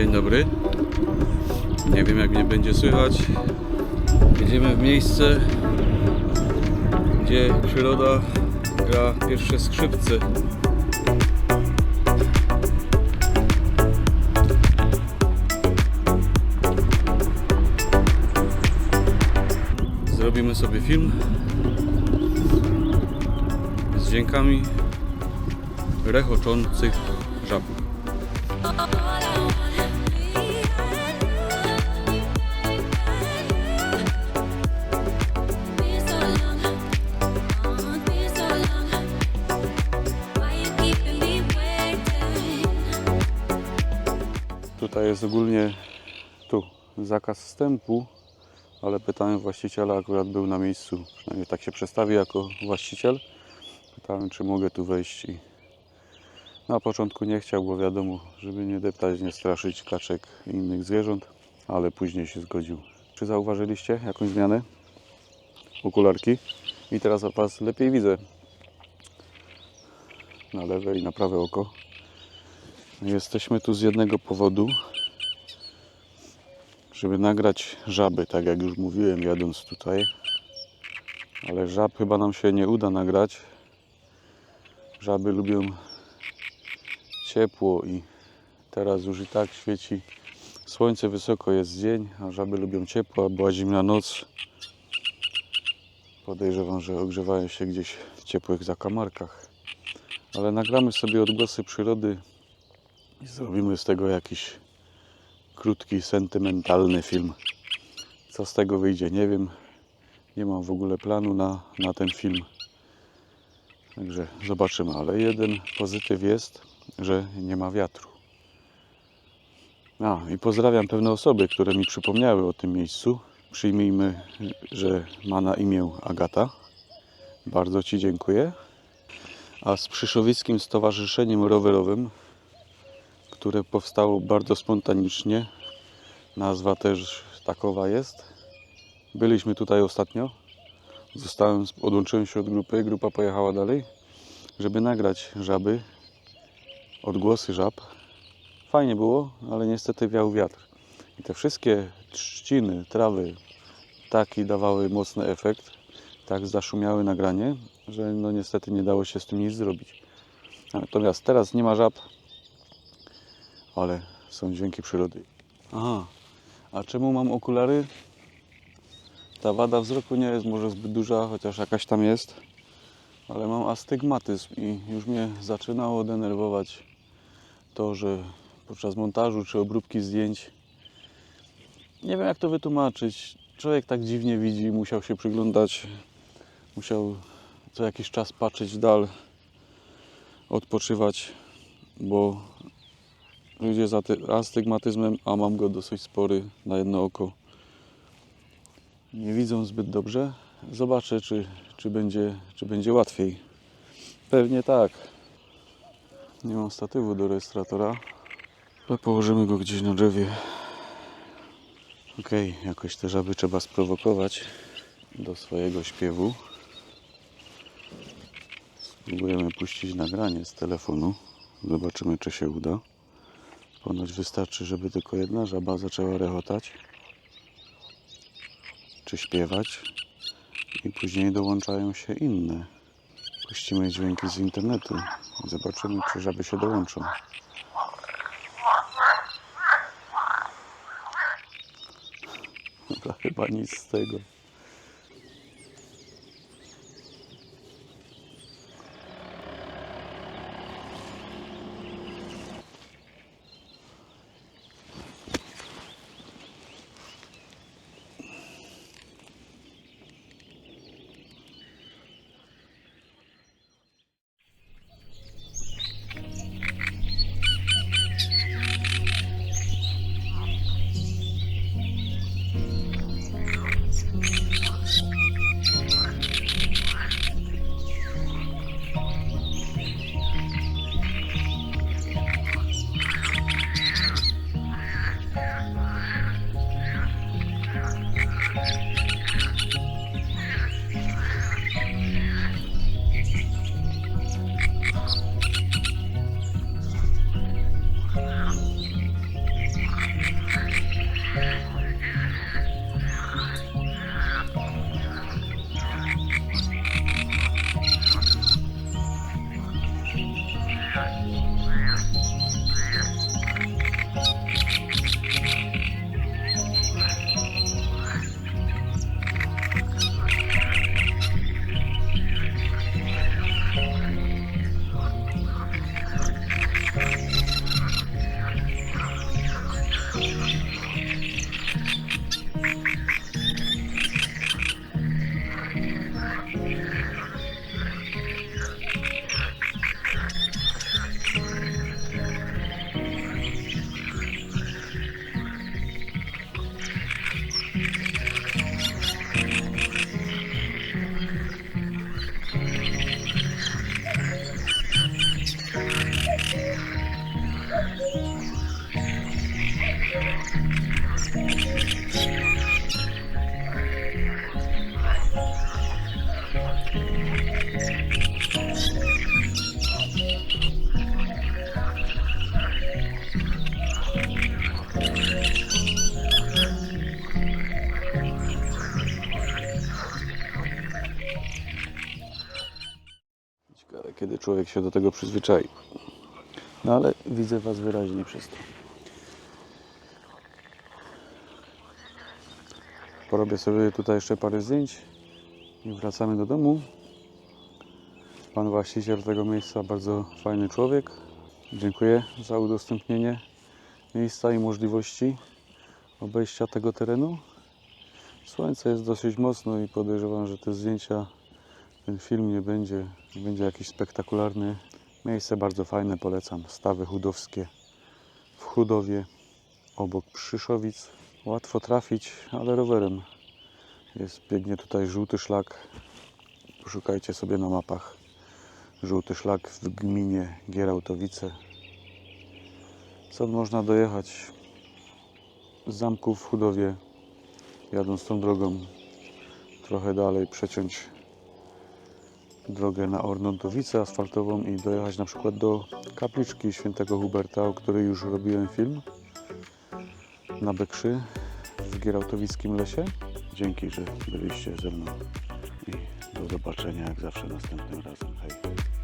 Dzień dobry. Nie wiem jak mnie będzie słychać. Jedziemy w miejsce, gdzie przyroda gra pierwsze skrzypce. Zrobimy sobie film z dźwiękami rechoczących żab. Tutaj jest ogólnie tu zakaz wstępu, ale pytałem właściciela, akurat był na miejscu, przynajmniej tak się przedstawi jako właściciel. Pytałem, czy mogę tu wejść i na początku nie chciał, bo wiadomo, żeby nie deptać, nie straszyć kaczek i innych zwierząt, ale później się zgodził. Czy zauważyliście jakąś zmianę? Okularki. I teraz Was lepiej widzę. Na lewe i na prawe oko. Jesteśmy tu z jednego powodu, żeby nagrać żaby, tak jak już mówiłem jadąc tutaj. Ale żab chyba nam się nie uda nagrać. Żaby lubią ciepło i teraz już i tak świeci słońce wysoko jest dzień, a żaby lubią ciepło, a była zimna noc. Podejrzewam, że ogrzewają się gdzieś w ciepłych zakamarkach. Ale nagramy sobie odgłosy przyrody i zrobimy z tego jakiś krótki, sentymentalny film. Co z tego wyjdzie, nie wiem. Nie mam w ogóle planu na, na ten film. Także zobaczymy, ale jeden pozytyw jest, że nie ma wiatru. A i pozdrawiam pewne osoby, które mi przypomniały o tym miejscu. Przyjmijmy, że ma na imię Agata. Bardzo Ci dziękuję. A z Przyszowickim Stowarzyszeniem Rowerowym, które powstało bardzo spontanicznie, nazwa też takowa jest. Byliśmy tutaj ostatnio. Zostałem, odłączyłem się od grupy, grupa pojechała dalej, żeby nagrać żaby, odgłosy żab. Fajnie było, ale niestety wiał wiatr. I te wszystkie trzciny, trawy, taki dawały mocny efekt, tak zaszumiały nagranie, że no niestety nie dało się z tym nic zrobić. Natomiast teraz nie ma żab, ale są dźwięki przyrody. Aha, a czemu mam okulary? Ta wada wzroku nie jest może zbyt duża, chociaż jakaś tam jest, ale mam astygmatyzm i już mnie zaczynało denerwować to, że podczas montażu czy obróbki zdjęć nie wiem jak to wytłumaczyć. Człowiek tak dziwnie widzi, musiał się przyglądać, musiał co jakiś czas patrzeć w dal, odpoczywać, bo ludzie z aty- astygmatyzmem, a mam go dosyć spory na jedno oko, nie widzą zbyt dobrze. Zobaczę, czy, czy, będzie, czy będzie łatwiej. Pewnie tak. Nie mam statywu do rejestratora. Ale położymy go gdzieś na drzewie. Ok, jakoś te żaby trzeba sprowokować do swojego śpiewu. Spróbujemy puścić nagranie z telefonu. Zobaczymy, czy się uda. Ponoć wystarczy, żeby tylko jedna żaba zaczęła rechotać czy śpiewać i później dołączają się inne. Puścimy dźwięki z internetu. Zobaczymy, czy żaby się dołączą. Dobra, chyba nic z tego. Kiedy człowiek się do tego przyzwyczai. No ale widzę Was wyraźnie przez to. Porobię sobie tutaj jeszcze parę zdjęć i wracamy do domu. Pan właściciel tego miejsca, bardzo fajny człowiek. Dziękuję za udostępnienie miejsca i możliwości obejścia tego terenu. Słońce jest dosyć mocno i podejrzewam, że te zdjęcia, ten film nie będzie, będzie jakiś spektakularny. Miejsce bardzo fajne, polecam. Stawy chudowskie w Chudowie, obok Przyszowic. Łatwo trafić, ale rowerem. Jest, biegnie tutaj żółty szlak. Poszukajcie sobie na mapach. Żółty szlak w gminie Gierałtowice. Stąd można dojechać z zamku w Chudowie, jadąc tą drogą trochę dalej, przeciąć drogę na Ornontowicę asfaltową i dojechać na przykład do kapliczki świętego Huberta, o której już robiłem film na Bekrzy w Gierałtowickim lesie. Dzięki, że byliście ze mną i do zobaczenia jak zawsze następnym razem. Hej.